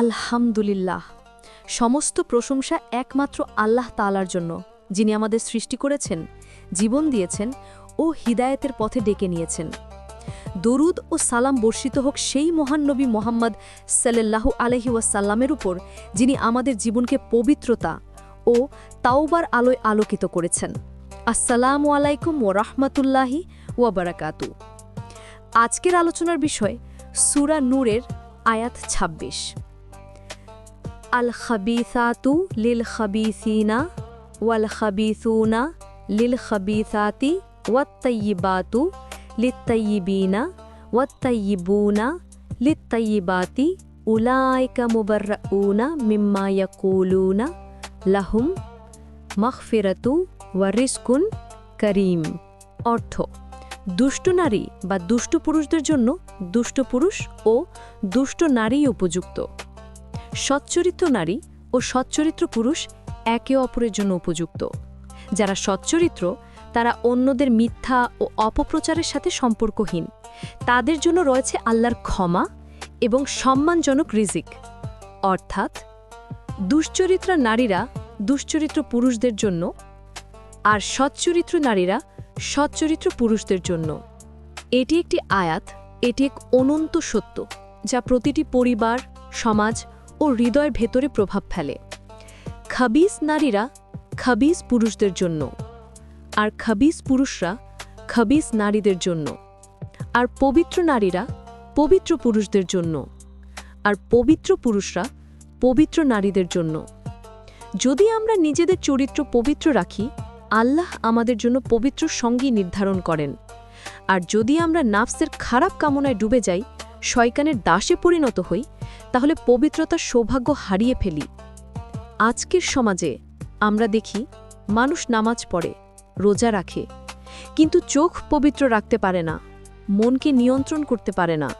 আলহামদুলিল্লাহ। সমস্ত প্রশংসা একমাত্র আল্লাহ তালার জন্য, যিনি আমাদের সৃষ্টি করেছেন, জীবন দিয়েছেন ও হিদায়েতের পথে ডেকে নিয়েছেন। দরুদ ও সালাম বর্ষিত হোক সেই মহান নবী মোহাম্মদ সাল্লাল্লাহু আলহি ওয়াসাল্লামের উপর, যিনি আমাদের জীবনকে পবিত্রতা ও তাওবার আলোয় আলোকিত করেছেন। আসসালামু আলাইকুম ও রহমতুল্লাহি ওয়াবারাকাতু আজকের আলোচনার বিষয়, সুরা নূরের আয়াত ২৬ আল খাবিসাতু লিল খাবিসিনা ওয়াল খাবিসুনা লিল খাবিসাতি ওয়াত্তাইয়িবাতু লিত্তাইয়িবিনা ওয়াত্তাইয়িবুনা লিত্তাইয়িবাতি উলাইকা মুবাররাউনা মিম্মা ইয়াকুলুনা লাহুম মাগফিরাতু ওয়া রিজকুন করিম অর্থ দুষ্ট নারী বা দুষ্ট পুরুষদের জন্য দুষ্ট পুরুষ ও দুষ্ট নারী উপযুক্ত। সচ্চরিত্র নারী ও সচ্চরিত্র পুরুষ একে অপরের জন্য উপযুক্ত। যারা সচ্চরিত্র, তারা অন্যদের মিথ্যা ও অপপ্রচারের সাথে সম্পর্কহীন। তাদের জন্য রয়েছে আল্লাহর ক্ষমা এবং সম্মানজনক রিজিক। অর্থাৎ, দুশ্চরিত্রা নারীরা দুশ্চরিত্র পুরুষদের জন্য আর সচ্চরিত্র নারীরা সচ্চরিত্র পুরুষদের জন্য। এটি একটি আয়াত, এটি এক অনন্ত সত্য যা প্রতিটি পরিবার, সমাজ ও হৃদয়ের ভেতরে প্রভাব ফেলে। খাবিস নারীরা খাবিস পুরুষদের জন্য। আর খাবিস পুরুষরা খাবিস নারীদের জন্য। আর পবিত্র নারীরা পবিত্র পুরুষদের জন্য। আর পবিত্র পুরুষরা পবিত্র নারীদের জন্য। যদি আমরা নিজেদের চরিত্র পবিত্র রাখি, আল্লাহ আমাদের জন্য পবিত্র সঙ্গী নির্ধারণ করেন। আর যদি আমরা নাফসের খারাপ কামনায় ডুবে যাই শয়কানের দাসে পরিণত হই তাহলে পবিত্রতার সৌভাগ্য হারিয়ে ফেলি। আজকের সমাজে আমরা দেখি, মানুষ নামাজ পড়ে, রোজা রাখে, কিন্তু চোখ পবিত্র রাখতে পারে না, মনকে নিয়ন্ত্রণ করতে পারে না।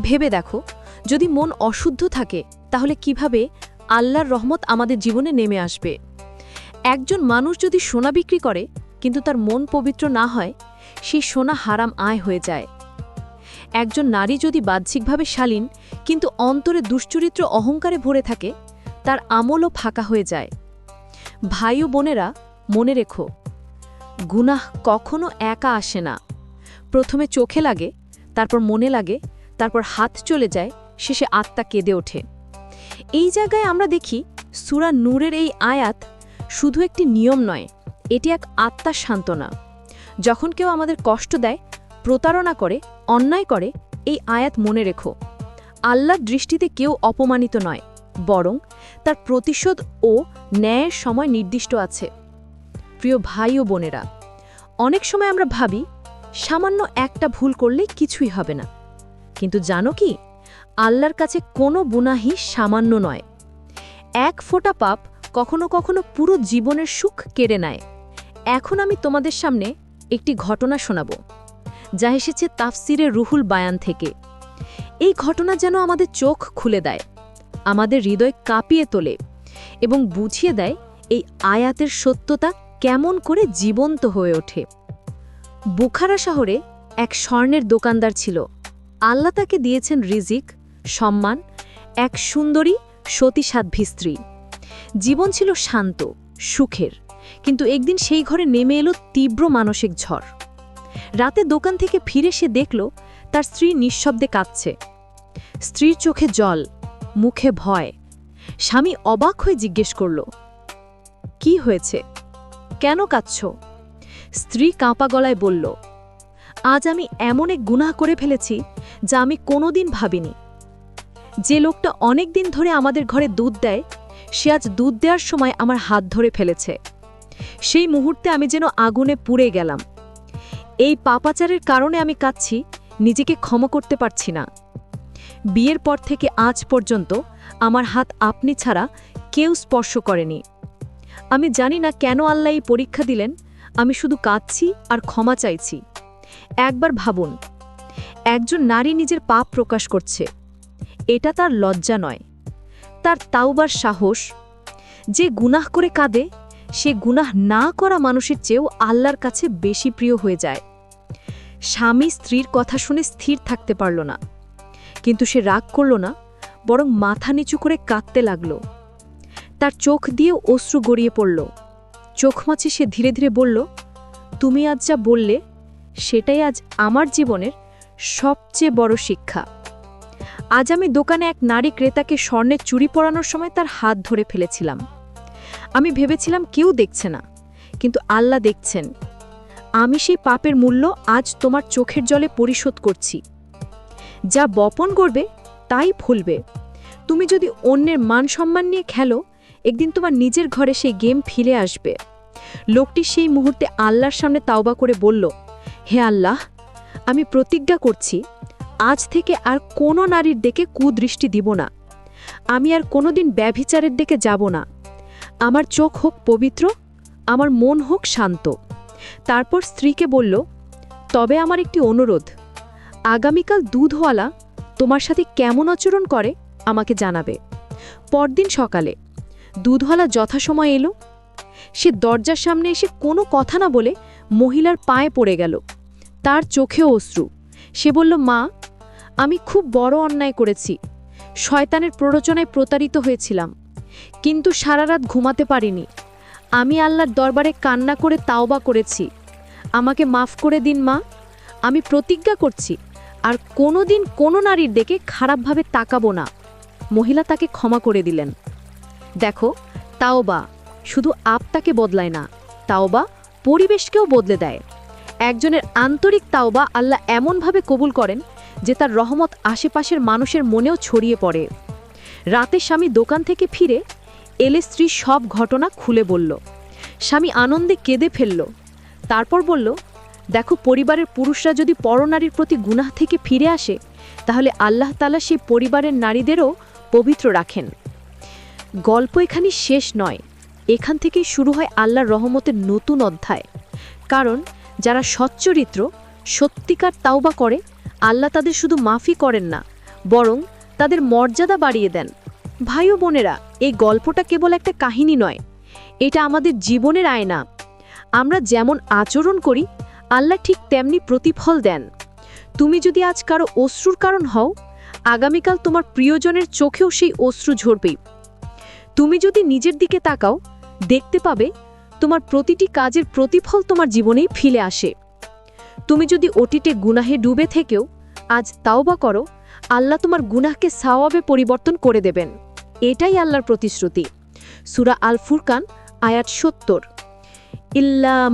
ভেবে দেখো, যদি মন অশুদ্ধ থাকে, তাহলে কীভাবে আল্লাহর রহমত আমাদের জীবনে নেমে আসবে? একজন মানুষ যদি সোনা বিক্রি করে, কিন্তু তার মন পবিত্র না হয়, সেই সোনা হারাম আয় হয়ে যায়। একজন নারী যদি বাহ্যিকভাবে শালীন, কিন্তু অন্তরে দুশ্চরিত্র অহংকারে ভরে থাকে, তার আমলও ফাঁকা হয়ে যায়। ভাই ও বোনেরা, মনে রেখো, গুনাহ কখনো একা আসে না। প্রথমে চোখে লাগে, তারপর মনে লাগে, তারপর হাত চলে যায়, শেষে আত্মা কেঁদে ওঠে। এই জায়গায় আমরা দেখি, সুরা নূরের এই আয়াত শুধু একটি নিয়ম নয়, এটি এক আত্মার সান্ত্বনা। যখন কেউ আমাদের কষ্ট দেয়, প্রতারণা করে অন্যায় করে, এই আয়াত মনে রেখো। আল্লাহর দৃষ্টিতে কেউ অপমানিত নয়, বরং তার প্রতিশোধ ও ন্যায়ের সময় নির্দিষ্ট আছে। প্রিয় ভাই ও বোনেরা, অনেক সময় আমরা ভাবি, সামান্য একটা ভুল করলে কিছুই হবে না। কিন্তু জানো কি? আল্লাহর কাছে কোনো বুনাহি সামান্য নয়। এক ফোঁটা পাপ কখনো কখনো পুরো জীবনের সুখ কেড়ে নেয়। এখন আমি তোমাদের সামনে একটি ঘটনা শোনাব। যা এসেছে তাফসিরে রুহুল বায়ান থেকে। এই ঘটনা যেন আমাদের চোখ খুলে দেয়, আমাদের হৃদয় কাঁপিয়ে তোলে এবং বুঝিয়ে দেয় এই আয়াতের সত্যতা কেমন করে জীবন্ত হয়ে ওঠে। বুখারা শহরে এক স্বর্ণের দোকানদার ছিল। আল্লাহ তাকে দিয়েছেন রিজিক, সম্মান, এক সুন্দরী সতীসাধ্বী স্ত্রী জীবন ছিল শান্ত, সুখের, কিন্তু একদিন সেই ঘরে নেমে এলো তীব্র মানসিক ঝড়। রাতে দোকান থেকে ফিরে সে দেখল, তার স্ত্রী নিঃশব্দে কাঁদছে। স্ত্রীর চোখে জল, মুখে ভয়। স্বামী অবাক হয়ে জিজ্ঞেস করল, কি হয়েছে? কেন কাঁদছ? স্ত্রী কাঁপা গলায় বলল, আজ আমি এমন এক গুনাহ করে ফেলেছি যা আমি কোনোদিন ভাবিনি। যে লোকটা অনেক দিন ধরে আমাদের ঘরে দুধ দেয়, সে আজ দুধ দেওয়ার সময় আমার হাত ধরে ফেলেছে। সেই মুহূর্তে আমি যেন আগুনে পুড়ে গেলাম। এই পাপাচারের কারণে আমি কাঁদছি, নিজেকে ক্ষমা করতে পারছি না। বিয়ের পর থেকে আজ পর্যন্ত আমার হাত আপনি ছাড়া কেউ স্পর্শ করেনি। আমি জানি না কেন আল্লাহ এই পরীক্ষা দিলেন, আমি শুধু কাঁদছি আর ক্ষমা চাইছি। একবার ভাবুন, একজন নারী নিজের পাপ প্রকাশ করছে। এটা তার লজ্জা নয়। তার তাওবার সাহস, যে গুনাহ করে কাঁদে, সে গুনাহ না করা মানুষের চেয়েও আল্লাহর কাছে বেশি প্রিয় হয়ে যায়। স্বামী স্ত্রীর কথা শুনে স্থির থাকতে পারল না। কিন্তু সে রাগ করল না, বরং মাথা নিচু করে কাঁদতে লাগল। তার চোখ দিয়ে অশ্রু গড়িয়ে পড়ল। চোখ মাছে সে ধীরে ধীরে বলল, তুমি আজ যা বললে, সেটাই আজ আমার জীবনের সবচেয়ে বড় শিক্ষা। আজ আমি দোকানে এক নারী ক্রেতাকে স্বর্ণের চুরি পরানোর সময় তার হাত ধরে ফেলেছিলাম। আমি ভেবেছিলাম কেউ দেখছে না, কিন্তু আল্লাহ দেখছেন। আমি সেই পাপের মূল্য আজ তোমার চোখের জলে পরিশোধ করছি। যা বপন করবে, তাই ফলবে। তুমি যদি অন্যের মান সম্মান নিয়ে খেলো, একদিন তোমার নিজের ঘরে সেই গেম ফিরে আসবে। লোকটি সেই মুহূর্তে আল্লাহর সামনে তাওবা করে বলল, হে আল্লাহ, আমি প্রতিজ্ঞা করছি, আজ থেকে আর কোনো নারীর দিকে কুদৃষ্টি দিব না। আমি আর কোনোদিন ব্যভিচারের দিকে যাব না। আমার চোখ হোক পবিত্র, আমার মন হোক শান্ত। তারপর স্ত্রীকে বলল, তবে আমার একটি অনুরোধ। আগামীকাল দুধওয়ালা তোমার সাথে কেমন আচরণ করে আমাকে জানাবে। পরদিন সকালে দুধওয়ালা যথাসময় এলো। সে দরজার সামনে এসে কোনো কথা না বলে মহিলার পায়ে পড়ে গেল। তার চোখেও অশ্রু। সে বলল, মা, আমি খুব বড় অন্যায় করেছি। শয়তানের প্ররোচনায় প্রতারিত হয়েছিলাম। কিন্তু সারা রাত ঘুমাতে পারিনি। আমি আল্লাহর দরবারে কান্না করে তাওবা করেছি। আমাকে মাফ করে দিন, মা। আমি প্রতিজ্ঞা করছি, আর কোনো দিন কোনো নারীর দিকে খারাপভাবে তাকাবো না। মহিলা তাকে ক্ষমা করে দিলেন। দেখো, তাওবা শুধু আপটাকে বদলায় না, তাওবা পরিবেশকেও বদলে দেয়। একজনের আন্তরিক তাওবা আল্লাহ এমনভাবে কবুল করেন যে তার রহমত আশেপাশের মানুষের মনেও ছড়িয়ে পড়ে। রাতে স্বামী দোকান থেকে ফিরে এলে স্ত্রী সব ঘটনা খুলে বলল। স্বামী আনন্দে কেঁদে ফেলল। তারপর বলল, দেখো, পরিবারের পুরুষরা যদি পরনারীর প্রতি গুনাহ থেকে ফিরে আসে, তাহলে আল্লাহ তালা সেই পরিবারের নারীদেরও পবিত্র রাখেন। গল্প এখানে শেষ নয়। এখান থেকেই শুরু হয় আল্লাহর রহমতের নতুন অধ্যায়। কারণ, যারা সচ্চরিত্র, সত্যিকার তাওবা করে, আল্লাহ তাদের শুধু মাফি করেন না, বরং তাদের মর্যাদা বাড়িয়ে দেন। ভাই ও বোনেরা, এই গল্পটা কেবল একটা কাহিনী নয়, এটা আমাদের জীবনের আয়না। আমরা যেমন আচরণ করি, আল্লাহ ঠিক তেমনি প্রতিফল দেন। তুমি যদি আজ কারও অশ্রুর কারণ হও, আগামীকাল তোমার প্রিয়জনের চোখেও সেই অশ্রু ঝরবে। তুমি যদি নিজের দিকে তাকাও, দেখতে পাবে, তোমার প্রতিটি কাজের প্রতিফল তোমার জীবনেই ফিরে আসে। তুমি যদি অতীতে গুনাহে ডুবে থেকেও, আজ তাওবা করো, আল্লাহ তোমার গুনাহকে সাওয়াবে পরিবর্তন করে দেবেন। এটাই আল্লাহর প্রতিশ্রুতি। সুরা আল ফুরকান আয়াত সত্তর। ইল্লা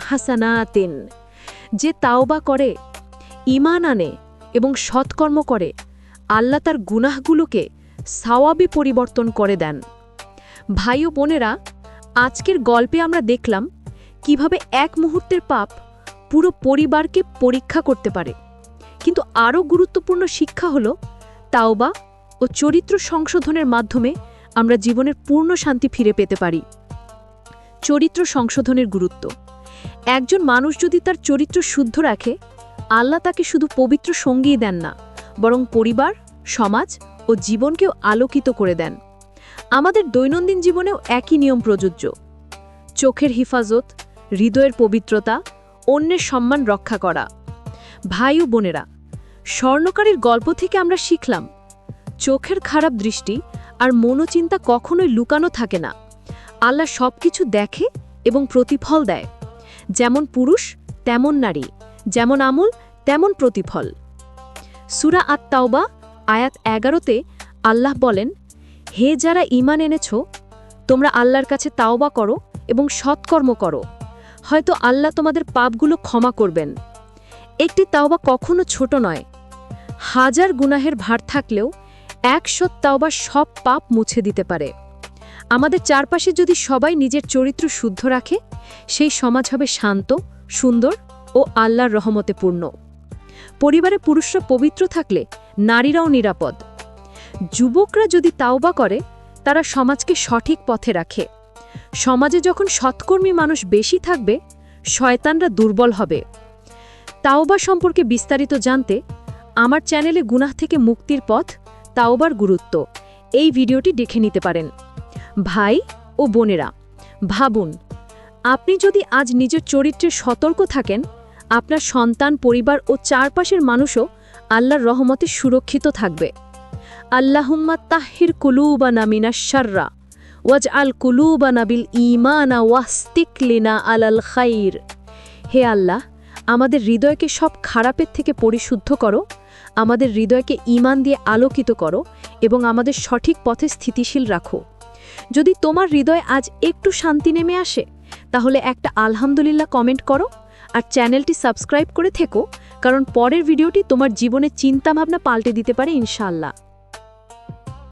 হাসানাতিন। যে তাওবা করে ইমান আনে এবং সৎকর্ম করে, আল্লাহ তার গুনাহগুলোকে সাওয়াবে পরিবর্তন করে দেন। ভাই ও বোনেরা, আজকের গল্পে আমরা দেখলাম কীভাবে এক মুহূর্তের পাপ পুরো পরিবারকে পরীক্ষা করতে পারে। কিন্তু আরও গুরুত্বপূর্ণ শিক্ষা হল, তাওবা ও চরিত্র সংশোধনের মাধ্যমে আমরা জীবনের পূর্ণ শান্তি ফিরে পেতে পারি। চরিত্র সংশোধনের গুরুত্ব। একজন মানুষ যদি তার চরিত্র শুদ্ধ রাখে, আল্লাহ তাকে শুধু পবিত্র সঙ্গীই দেন না, বরং পরিবার, সমাজ ও জীবনকেও আলোকিত করে দেন। আমাদের দৈনন্দিন জীবনেও একই নিয়ম প্রযোজ্য। চোখের হিফাজত হৃদয়ের পবিত্রতা, অন্যের সম্মান রক্ষা করা। ভাই ও বোনেরা, স্বর্ণকারীর গল্প থেকে আমরা শিখলাম, চোখের খারাপ দৃষ্টি আর মনোচিন্তা কখনোই লুকানো থাকে না। আল্লাহ সব কিছু দেখে এবং প্রতিফল দেয়। যেমন পুরুষ, তেমন নারী, যেমন আমল, তেমন প্রতিফল। সুরা আত্মাওবা আয়াত এগারোতে আল্লাহ বলেন, হে যারা ইমান এনেছ, তোমরা আল্লাহর কাছে তাওবা করো এবং সৎকর্ম করো। হয়তো আল্লাহ তোমাদের পাপগুলো ক্ষমা করবেন। একটি তাওবা কখনো ছোট নয়। হাজার গুনাহের ভার থাকলেও একশো তাওবা সব পাপ মুছে দিতে পারে। আমাদের চারপাশে যদি সবাই নিজের চরিত্র শুদ্ধ রাখে, সেই সমাজ হবে শান্ত, সুন্দর ও আল্লাহর রহমতে পূর্ণ। পরিবারে পুরুষরা পবিত্র থাকলে নারীরাও নিরাপদ। যুবকরা যদি তাওবা করে, তারা সমাজকে সঠিক পথে রাখে। সমাজে যখন সৎকর্মী মানুষ বেশি থাকবে, শয়তানরা দুর্বল হবে। তাওবা সম্পর্কে বিস্তারিত জানতে আমার চ্যানেলে গুনাহ থেকে মুক্তির পথ, তাওবার গুরুত্ব, এই ভিডিওটি দেখে নিতে পারেন। ভাই ও বোনেরা, ভাবুন, আপনি যদি আজ নিজের চরিত্রে সতর্ক থাকেন, আপনার সন্তান, পরিবার ও চারপাশের মানুষও আল্লাহর রহমতে সুরক্ষিত থাকবে। আল্লাহুম্মা তাহির কুলুবানা মিনাশাররা ওয়াজ আল কুলুবানা বিল ইমানা ওয়াস্তিকলিনা আলাল খাইর। হে আল্লাহ, আমাদের হৃদয়কে সব খারাপের থেকে পরিশুদ্ধ করো, আমাদের হৃদয়কে ঈমান দিয়ে আলোকিত করো এবং আমাদের সঠিক পথে স্থিতিশীল রাখো। যদি তোমার হৃদয় আজ একটু শান্তি নেমে আসে, তাহলে একটা আলহামদুলিল্লাহ কমেন্ট করো আর চ্যানেলটি সাবস্ক্রাইব করে থেকো, কারণ পরের ভিডিওটি তোমার জীবনে চিন্তাভাবনা পাল্টে দিতে পারে ইনশাআল্লাহ।